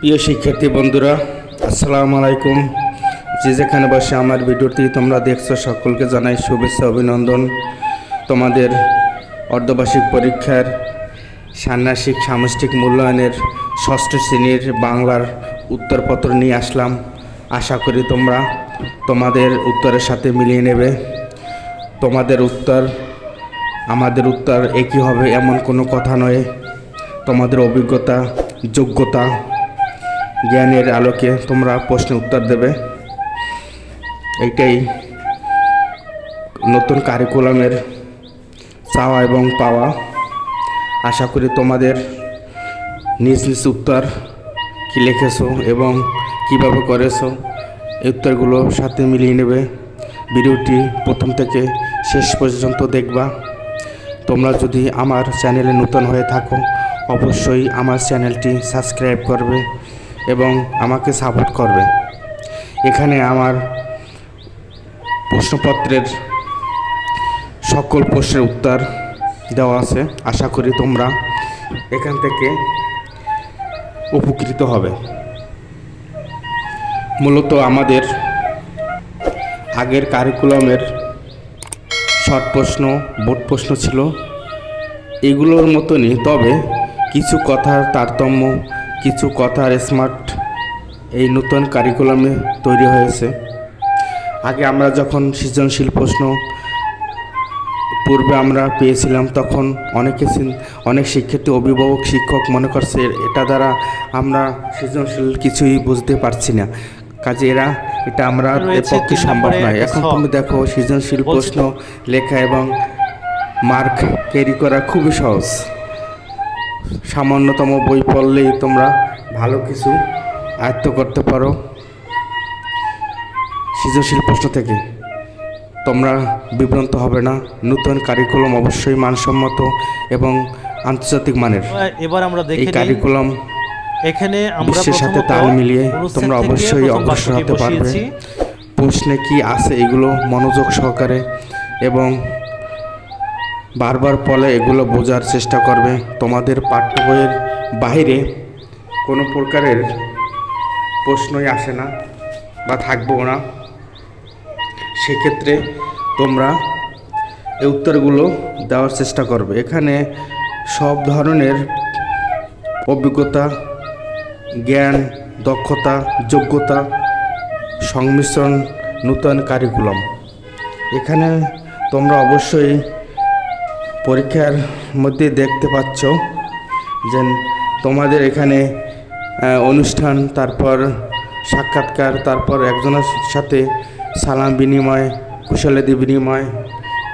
প্রিয় শিক্ষার্থী বন্ধুরা, আসসালামু আলাইকুম। যে যেখানে বসে আমার ভিডিওটি তোমরা দেখছ, সকলকে জানাই শুভেচ্ছা, অভিনন্দন। তোমাদের অর্ধবার্ষিক পরীক্ষার ষান্মাসিক সামষ্টিক মূল্যায়নের ষষ্ঠ শ্রেণির বাংলার উত্তরপত্র নিয়ে আসলাম। আশা করি তোমরা তোমাদের উত্তরের সাথে মিলিয়ে নেবে। তোমাদের উত্তর, আমাদের উত্তর একই হবে, এমন কোনো কথা নয়। তোমাদের অভিজ্ঞতা, যোগ্যতা জ্ঞানের আলোকে তোমরা প্রশ্নের উত্তর দেবে। এইটাই নতুন কারিকুলামের চাওয়া এবং পাওয়া। আশা করি তোমাদের নিজ নিজ উত্তর কী লিখেছো এবং কীভাবে করেছ, এই উত্তরগুলো সাথে মিলিয়ে নেবে। ভিডিওটি প্রথম থেকে শেষ পর্যন্ত দেখবা। তোমরা যদি আমার চ্যানেলে নতুন হয়ে থাকো, অবশ্যই আমার চ্যানেলটি সাবস্ক্রাইব করবে। এবং আমাকে সাপোর্ট করবে। এখানে আমার প্রশ্নপত্রের সকল প্রশ্নের উত্তর দেওয়া আছে। আশা করি তোমরা এখান থেকে উপকৃত হবে। মূলত আমাদের আগের কারিকুলামের শর্ট প্রশ্ন বোর্ড প্রশ্ন ছিল। এগুলোর মতনই, তবে কিছু কথার তারতম্য কিছু কথার স্মার্ট এই নতুন কারিকুলামে তৈরি হয়েছে। আগে আমরা যখন সৃজনশীল প্রশ্ন পূর্বে আমরা পেয়েছিলাম তখন অনেকে অনেক শিক্ষার্থী অভিভাবক শিক্ষক মনে করছে এটা দ্বারা আমরা সৃজনশীল কিছুই বুঝতে পারছি না। কাজে এরা এটা আমরা পক্ষে সম্ভব নয়। এখন তুমি দেখো সৃজনশীল প্রশ্ন লেখা এবং মার্ক ক্যারি করা খুবই সহজ। সামান্যতম বই পড়লেই তোমরা ভালো কিছু আয়ত্ত করতে পারো। সৃজনশীল প্রশ্ন থেকে তোমরা বিভ্রান্ত হবে না। নতুন কারিকুলাম অবশ্যই মানসম্মত এবং আন্তর্জাতিক মানের। এবার আমরা এই কারিকুলাম এখানে আমরা বিশ্বের সাথে তাল মিলিয়ে তোমরা অবশ্যই অগ্রসর হতে পারবে। প্রশ্নে কি আছে এগুলো মনোযোগ সহকারে এবং বারবার পলে এগুলো বোঝার চেষ্টা করবে। তোমাদের পাঠ্য বইয়ের বাইরে কোনো প্রকারের প্রশ্নই আসে না বা থাকবেও না। সেক্ষেত্রে তোমরা এই উত্তরগুলো দেওয়ার চেষ্টা করবে। এখানে সব ধরনের অভিজ্ঞতা, জ্ঞান, দক্ষতা, যোগ্যতা, সংমিশ্রণ, নূতন কারিকুলাম এখানে তোমরা অবশ্যই পরীক্ষার মধ্যে দেখতে পাচ্ছ যে তোমাদের এখানে অনুষ্ঠান, তারপর সাক্ষাৎকার, তারপর একজনের সাথে সালাম বিনিময় কুশলাদি বিনিময়,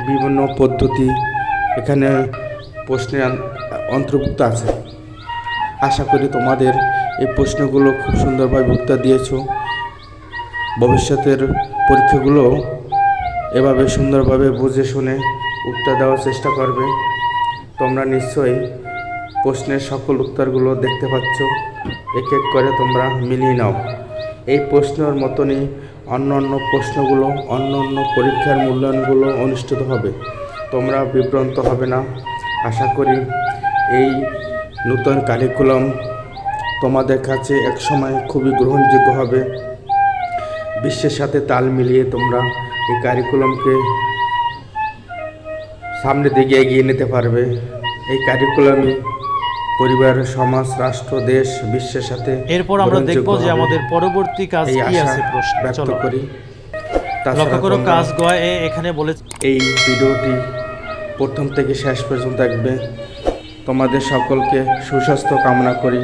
বিভিন্ন পদ্ধতি এখানে প্রশ্নে আন- অন্তর্ভুক্ত আছে। আশা করি তোমাদের এই প্রশ্নগুলো খুব সুন্দরভাবে উত্তর দিয়েছ। ভবিষ্যতের পরীক্ষাগুলো এভাবে সুন্দরভাবে বুঝে শুনে উত্তর দেওয়ার চেষ্টা করবে। তোমরা নিশ্চয়ই প্রশ্নের সকল উত্তরগুলো দেখতে পাচ্ছ। এক এক করে তোমরা মিলিয়ে নাও। এই প্রশ্নের মতনই অন্য অন্য প্রশ্নগুলো, অন্য অন্য পরীক্ষার মূল্যায়নগুলো অনুষ্ঠিত হবে। তোমরা বিভ্রান্ত হবে না। আশা করি এই নূতন কারিকুলাম তোমাদের কাছে একসময় খুবই গ্রহণযোগ্য হবে। বিশ্বের সাথে তাল মিলিয়ে তোমরা এই কারিকুলামকে সামনের দিকে এগিয়ে নিতে পারবে। এই কারিকুলামই পরিবার সমাজ রাষ্ট্র দেশ বিশ্বের সাথে এরপর আমরা দেখব যে আমাদের পরবর্তী কাজ কি আছে প্রশ্ন। ব্যক্ত করি। লক্ষ্য করো কাজ গয় এখানে বলে এই ভিডিওটি প্রথম থেকে শেষ পর্যন্ত দেখবে। তোমাদের সকলকে সুস্বাস্থ্য কামনা করি।